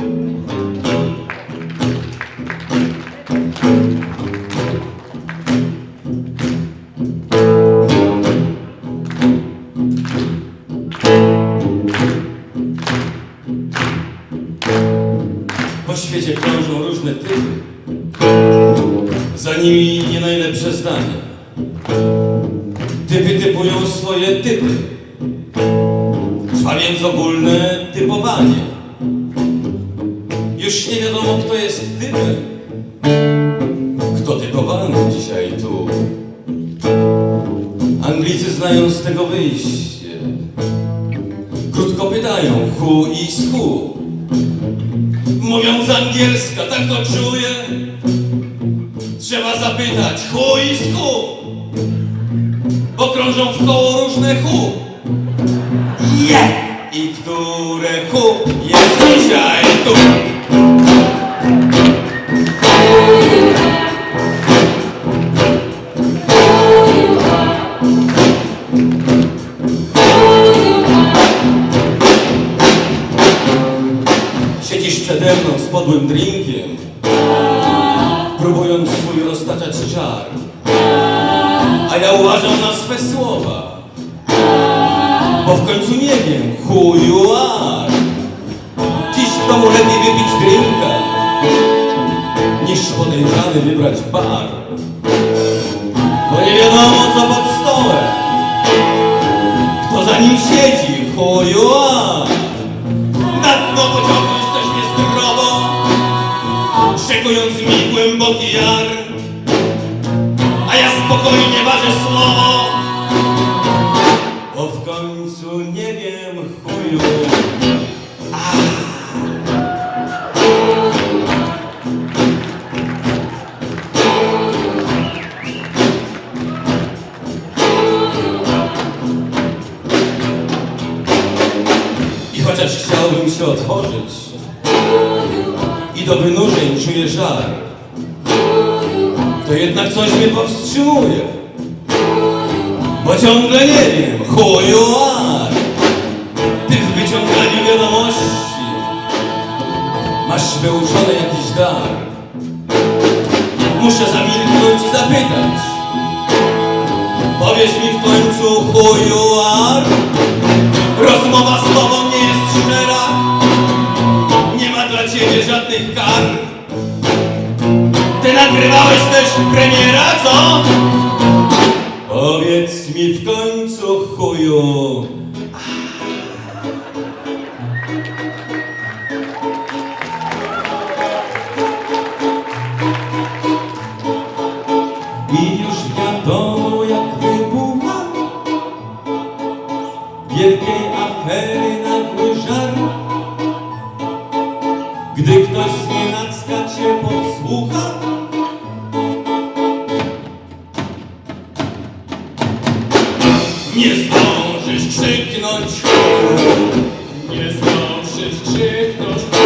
Po świecie krążą różne typy, za nimi nie najlepsze zdania. Typy typują swoje typy, trwa więc ogólne typowanie. Już nie wiadomo, kto jest typem, kto typowany dzisiaj tu. Anglicy znają z tego wyjście. Krótko pytają, who is who. Mówią z angielska, tak to czuję. Trzeba zapytać, who is who? Bo krążą w koło różne who. Yeah! I które who jest dzisiaj tu? Podłym drinkiem, próbując swój roztaczać czar. A ja uważam na swe słowa, bo w końcu nie wiem, who you are. Dziś w domu lepiej wypić drinka, niż podejrzany wybrać bar. Bo nie wiadomo co pod stołem, kto za nim siedzi, who you are. Na dno szykując mi głęboki jar. A ja spokojnie ważę słowo, bo w końcu nie wiem chuju. I chociaż chciałbym się otworzyć i do wynurzeń czuję żar, to jednak coś mnie powstrzymuje. Bo ciągle nie wiem, who you are. Ty w wyciąganiu wiadomości masz wyuczony jakiś dar. Muszę zamilknąć i zapytać. Powiesz mi w końcu, who you are? Nagrywałeś też premiera, co? Powiedz mi w końcu chuju I już wiadomo jak wybucha wielkiej afery nagły żar. Gdy ktoś z nienacka cię podsłucha, zdążysz krzyknąć. Chór, nie zdążysz krzyknąć.